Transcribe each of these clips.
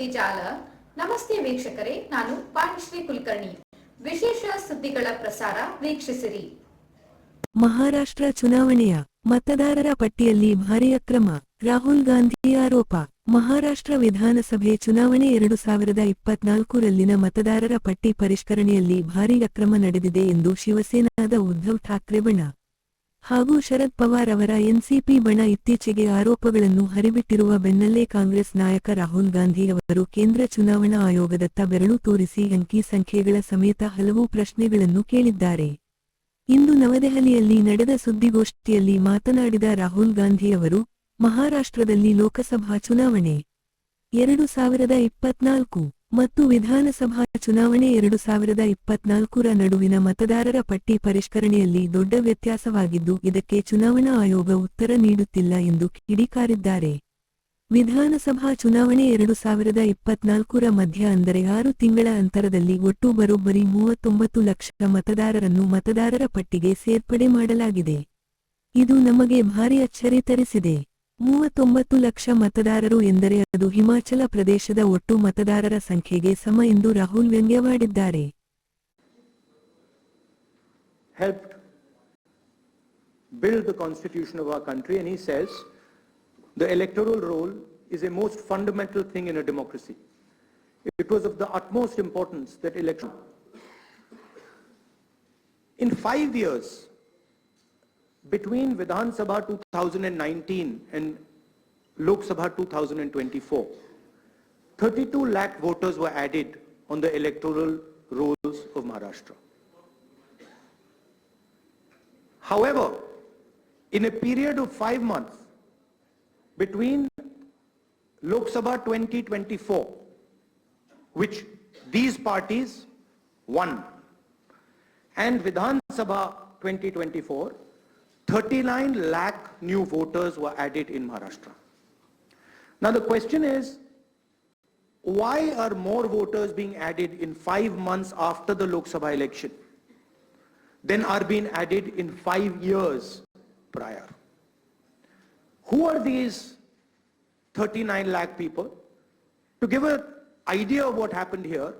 ಸುದ್ದಿ ಜಾಲ. ನಮಸ್ತೆ ವೀಕ್ಷಕರೇ, ನಾನು ಪಾಣಿಶ್ರೀ ಕುಲಕರ್ಣಿ. ವಿಶೇಷ ಸುದ್ದಿಗಳ ಪ್ರಸಾರ ವೀಕ್ಷಿಸಿರಿ. ಮಹಾರಾಷ್ಟ್ರ ಚುನಾವಣೆಯ ಮತದಾರರ ಪಟ್ಟಿಯಲ್ಲಿ ಭಾರಿ ಅಕ್ರಮ. ರಾಹುಲ್ ಗಾಂಧಿ ಆರೋಪ. ಮಹಾರಾಷ್ಟ್ರ ವಿಧಾನಸಭೆ ಚುನಾವಣೆ ಎರಡು ಸಾವಿರದ ಇಪ್ಪತ್ನಾಲ್ಕರಲ್ಲಿನ ಮತದಾರರ ಪಟ್ಟಿ ಪರಿಷ್ಕರಣೆಯಲ್ಲಿ ಭಾರೀ ಅಕ್ರಮ ನಡೆದಿದೆ ಎಂದು ಶಿವಸೇನಾದ ಉದ್ಧವ್ ಠಾಕ್ರೆ ಬಣ ಹಾಗೂ ಶರದ್ ಪವಾರ್ ಅವರ ಎನ್ಸಿಪಿ ಬಣ ಇತ್ತೀಚೆಗೆ ಆರೋಪಗಳನ್ನು ಹರಿಬಿಟ್ಟಿರುವ ಬೆನ್ನಲ್ಲೇ ಕಾಂಗ್ರೆಸ್ ನಾಯಕ ರಾಹುಲ್ ಗಾಂಧಿ ಅವರು ಕೇಂದ್ರ ಚುನಾವಣಾ ಆಯೋಗದತ್ತ ಬೆರಳು ತೋರಿಸಿ ಅಂಕಿ ಸಂಖ್ಯೆಗಳ ಸಮೇತ ಹಲವು ಪ್ರಶ್ನೆಗಳನ್ನು ಕೇಳಿದ್ದಾರೆ. ಇಂದು ನವದೆಹಲಿಯಲ್ಲಿ ನಡೆದ ಸುದ್ದಿಗೋಷ್ಠಿಯಲ್ಲಿ ಮಾತನಾಡಿದ ರಾಹುಲ್ ಗಾಂಧಿ ಅವರು, ಮಹಾರಾಷ್ಟ್ರದಲ್ಲಿ ಲೋಕಸಭಾ ಚುನಾವಣೆ. ಎರಡು ಸಾವಿರದ ಇಪ್ಪತ್ನಾಲ್ಕು. ಮತ್ತು ವಿಧಾನಸಭಾ ಚುನಾವಣೆ ಎರಡು ಸಾವಿರದ ಇಪ್ಪತ್ನಾಲ್ಕರ ನಡುವಿನ ಮತದಾರರ ಪಟ್ಟಿ ಪರಿಷ್ಕರಣೆಯಲ್ಲಿ ದೊಡ್ಡ ವ್ಯತ್ಯಾಸವಾಗಿದ್ದು, ಇದಕ್ಕೆ ಚುನಾವಣಾ ಆಯೋಗ ಉತ್ತರ ನೀಡುತ್ತಿಲ್ಲ ಎಂದು ಕಿಡಿಕಾರಿದ್ದಾರೆ. ವಿಧಾನಸಭಾ ಚುನಾವಣೆ ಎರಡು ಸಾವಿರದ ಇಪ್ಪತ್ನಾಲ್ಕರ ಮಧ್ಯ ಅಂದರೆ ಆರು ತಿಂಗಳ ಅಂತರದಲ್ಲಿ ಒಟ್ಟು ಬರೋಬ್ಬರಿ ಮೂವತ್ತೊಂಬತ್ತು ಲಕ್ಷ ಮತದಾರರನ್ನು ಮತದಾರರ ಪಟ್ಟಿಗೆ ಸೇರ್ಪಡೆ ಮಾಡಲಾಗಿದೆ. ಇದು ನಮಗೆ ಭಾರಿ ಅಚ್ಚರಿ ತರಿಸಿದೆ. ಮೂವತ್ತೊಂಬತ್ತು ಲಕ್ಷ ಮತದಾರರು ಎಂದರೆ ಅದು ಹಿಮಾಚಲ ಪ್ರದೇಶದ ಒಟ್ಟು ಮತದಾರರ ಸಂಖ್ಯೆಗೆ ಸಮ ಎಂದು Rahul ವ್ಯಂಗ್ಯವಾಡಿದ್ದಾರೆ build the constitution of our country and he says the electoral role is a most fundamental thing in a democracy. It was of the utmost importance that election. In five years, between Vidhan Sabha 2019 and Lok Sabha 2024, 32 lakh voters were added on the electoral rolls of Maharashtra. However, in a period of five months between Lok Sabha 2024, which these parties won, and Vidhan Sabha 2024, 39 lakh new voters were added in Maharashtra. Now the question is, why are more voters being added in five months after the Lok Sabha election? than are being added in five years prior. Who are these 39 lakh people? To give an idea of what happened here,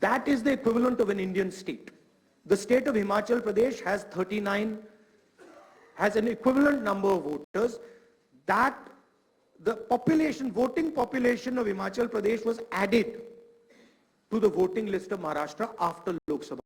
that is the equivalent of an Indian state. The state of Himachal Pradesh has 39, has an equivalent number of voters. That the population, voting population of Himachal Pradesh was added to the voting list of Maharashtra after Lok Sabha